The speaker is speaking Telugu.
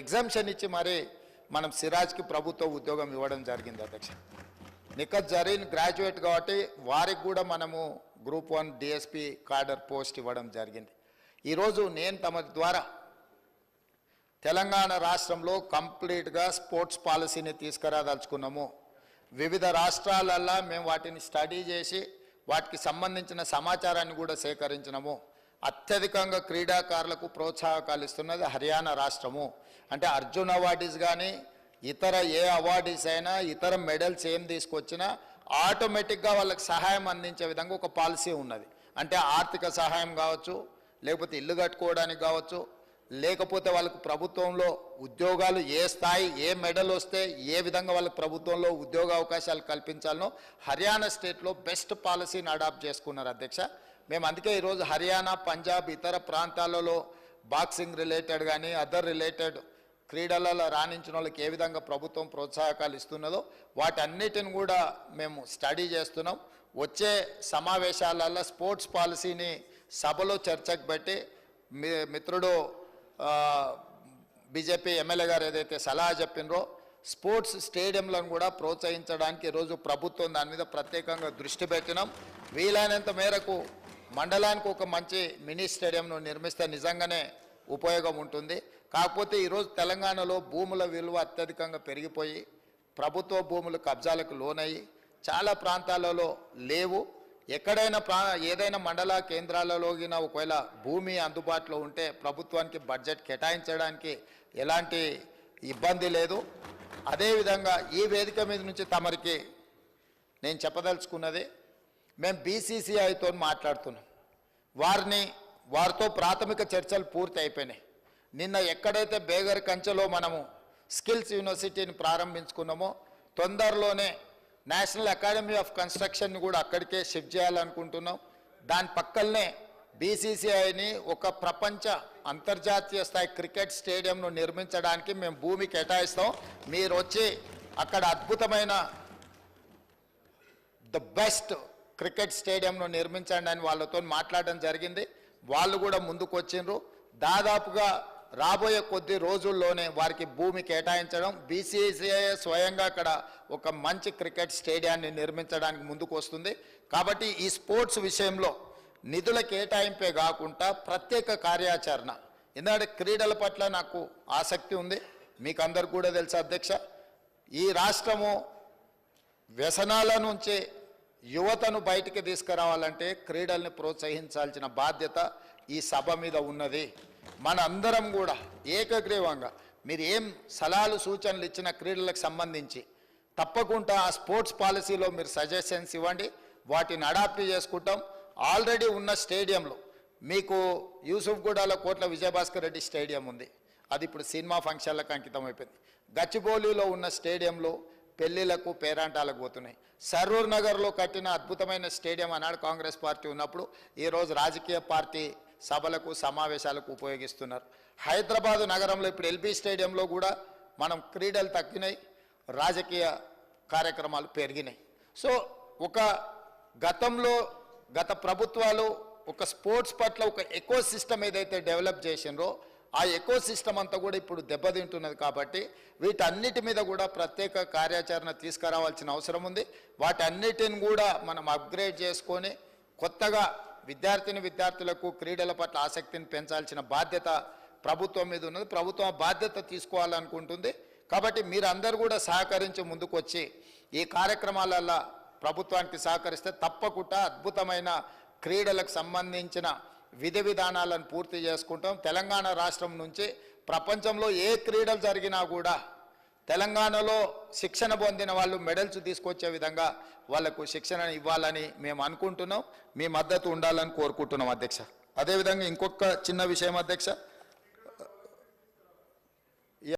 ఎగ్జామ్షన్ ఇచ్చి మరి మనం సిరాజ్కి ప్రభుత్వ ఉద్యోగం ఇవ్వడం జరిగింది అధ్యక్ష. నిఖత్ జరీన్ గ్రాడ్యుయేట్ కాబట్టి వారికి కూడా మనము group one DSP cadre post ఇవ్వడం జరిగింది. ఈరోజు నేను తమ ద్వారా తెలంగాణ రాష్ట్రంలో కంప్లీట్గా స్పోర్ట్స్ పాలసీని తీసుకురాదలుచుకున్నాము. వివిధ రాష్ట్రాలల్లో మేము వాటిని స్టడీ చేసి వాటికి సంబంధించిన సమాచారాన్ని కూడా సేకరించినాము. అత్యధికంగా క్రీడాకారులకు ప్రోత్సాహకాలు ఇస్తున్నది హర్యానా రాష్ట్రము. అంటే అర్జున్ అవార్డీస్ కానీ ఇతర ఏ అవార్డీస్ అయినా ఇతర మెడల్స్ ఏం తీసుకొచ్చినా ఆటోమేటిక్గా వాళ్ళకి సహాయం అందించే విధంగా ఒక పాలసీ ఉన్నది. అంటే ఆర్థిక సహాయం కావచ్చు లేకపోతే ఇల్లు కట్టుకోవడానికి కావచ్చు లేకపోతే వాళ్ళకు ప్రభుత్వంలో ఉద్యోగాలు ఏ స్థాయి ఏ మెడల్ వస్తే ఏ విధంగా వాళ్ళకి ప్రభుత్వంలో ఉద్యోగ అవకాశాలు కల్పించాలనో హర్యానా స్టేట్లో బెస్ట్ పాలసీని అడాప్ట్ చేసుకున్నారు అధ్యక్ష. మేము అందుకే ఈరోజు హర్యానా పంజాబ్ ఇతర ప్రాంతాలలో బాక్సింగ్ రిలేటెడ్ కానీ అదర్ రిలేటెడ్ క్రీడలలో రాణించిన వాళ్ళకి ఏ విధంగా ప్రభుత్వం ప్రోత్సాహకాలు ఇస్తున్నదో వాటన్నిటిని కూడా మేము స్టడీ చేస్తున్నాం. వచ్చే సమావేశాలలో స్పోర్ట్స్ పాలసీని సభలో చర్చకు పెట్టి మిత్రుడు బీజేపీ ఎమ్మెల్యే గారు ఏదైతే సలహా చెప్పినరో స్పోర్ట్స్ స్టేడియంలను కూడా ప్రోత్సహించడానికి ఈరోజు ప్రభుత్వం దాని మీద ప్రత్యేకంగా దృష్టి పెట్టినాం. వీలైనంత మేరకు మండలానికి ఒక మంచి మినీ స్టేడియంను నిర్మిస్తే నిజంగానే ఉపయోగం ఉంటుంది. కాకపోతే ఈరోజు తెలంగాణలో భూముల విలువ అత్యధికంగా పెరిగిపోయి ప్రభుత్వ భూములు కబ్జాలకు లోనయ్యి చాలా ప్రాంతాలలో లేవు. ఎక్కడైనా ప్రా ఏదైనా మండల కేంద్రాలలోగిన ఒకవేళ భూమి అందుబాటులో ఉంటే ప్రభుత్వానికి బడ్జెట్ కేటాయించడానికి ఎలాంటి ఇబ్బంది లేదు. అదేవిధంగా ఈ వేదిక మీద నుంచి తమరికి నేను చెప్పదలుచుకున్నది మేము బీసీసీఐతో మాట్లాడుతున్నాం. వారిని వారితో ప్రాథమిక చర్చలు పూర్తి అయిపోయినాయి నిన్న ఎక్కడైతే బేగర్ కంచెలో మనము స్కిల్స్ యూనివర్సిటీని ప్రారంభించుకున్నామో తొందరలోనే నేషనల్ అకాడమీ ఆఫ్ కన్స్ట్రక్షన్ని కూడా అక్కడికే షిఫ్ట్ చేయాలనుకుంటున్నాం. దాని పక్కనే బీసీసీఐని ఒక ప్రపంచ అంతర్జాతీయ స్థాయి క్రికెట్ స్టేడియంను నిర్మించడానికి మేము భూమి కేటాయిస్తాం. మీరు వచ్చి అక్కడ అద్భుతమైన ద బెస్ట్ క్రికెట్ స్టేడియంను నిర్మించండి అని వాళ్ళతో మాట్లాడడం జరిగింది. వాళ్ళు కూడా ముందుకు వచ్చిండ్రు దాదాపుగా రాబోయే కొద్ది రోజుల్లోనే వారికి భూమి కేటాయించడం. బీసీసీఐ స్వయంగా అక్కడ ఒక మంచి క్రికెట్ స్టేడియాన్ని నిర్మించడానికి ముందుకు వస్తుంది కాబట్టి ఈ స్పోర్ట్స్ విషయంలో నిధుల కేటాయింపే కాకుండా ప్రత్యేక కార్యాచరణ. ఎందుకంటే క్రీడల పట్ల నాకు ఆసక్తి ఉంది. మీకు అందరు కూడా తెలుసు అధ్యక్ష. ఈ రాష్ట్రము వ్యసనాల నుంచి యువతను బయటికి తీసుకురావాలంటే క్రీడల్ని ప్రోత్సహించాల్సిన బాధ్యత ఈ సభ మీద ఉన్నది. మన అందరం కూడా ఏకగ్రీవంగా మీరు ఏం సలహాలు సూచనలు ఇచ్చిన క్రీడలకు సంబంధించి తప్పకుండా ఆ స్పోర్ట్స్ పాలసీలో మీరు సజెషన్స్ ఇవ్వండి. వాటిని అడాప్ట్ చేసుకుంటాం. ఆల్రెడీ ఉన్న స్టేడియంలో మీకు యూసుఫ్గూడలో కోట్ల విజయభాస్కర్ రెడ్డి స్టేడియం ఉంది. అది ఇప్పుడు సినిమా ఫంక్షన్లకు అంకితం అయిపోయింది. గచ్చిబౌలిలో ఉన్న స్టేడియంలో పెళ్ళిలకు పేరాంటాలకు పోతున్నాయి. సరూర్ నగర్లో కట్టిన అద్భుతమైన స్టేడియం అన్నాడు కాంగ్రెస్ పార్టీ ఉన్నప్పుడు ఈరోజు రాజకీయ పార్టీ సభలకు సమావేశాలకు ఉపయోగిస్తున్నారు. హైదరాబాదు నగరంలో ఇప్పుడు ఎల్బీ స్టేడియంలో కూడా మనం క్రీడలు తగ్గినాయి రాజకీయ కార్యక్రమాలు పెరిగినాయి. సో ఒక గతంలో గత ప్రభుత్వాలు ఒక స్పోర్ట్స్ పట్ల ఒక ఎకో సిస్టమ్ ఏదైతే డెవలప్ చేసిండ్రో ఆ ఎకో సిస్టమ్ అంతా కూడా ఇప్పుడు దెబ్బతింటున్నది కాబట్టి వీటన్నిటి మీద కూడా ప్రత్యేక కార్యాచరణ తీసుకురావాల్సిన అవసరం ఉంది. వాటన్నిటిని కూడా మనం అప్గ్రేడ్ చేసుకొని కొత్తగా విద్యార్థిని విద్యార్థులకు క్రీడల పట్ల ఆసక్తిని పెంచాల్సిన బాధ్యత ప్రభుత్వం మీద ఉన్నది. ప్రభుత్వం బాధ్యత తీసుకోవాలనుకుంటుంది. కాబట్టి మీరందరూ కూడా సహకరించి ముందుకొచ్చి ఈ కార్యక్రమాలలో ప్రభుత్వానికి సహకరిస్తే తప్పకుండా అద్భుతమైన క్రీడలకు సంబంధించిన విధి విధానాలను పూర్తి చేసుకుంటాం. తెలంగాణ రాష్ట్రం నుంచి ప్రపంచంలో ఏ క్రీడలు జరిగినా కూడా తెలంగాణలో శిక్షణ పొందిన వాళ్ళు మెడల్స్ తీసుకొచ్చే విధంగా వాళ్ళకు శిక్షణ ఇవ్వాలని మేము అనుకుంటున్నాం. మీ మద్దతు ఉండాలని కోరుకుంటున్నాం అధ్యక్ష. అదేవిధంగా ఇంకొక చిన్న విషయం అధ్యక్ష.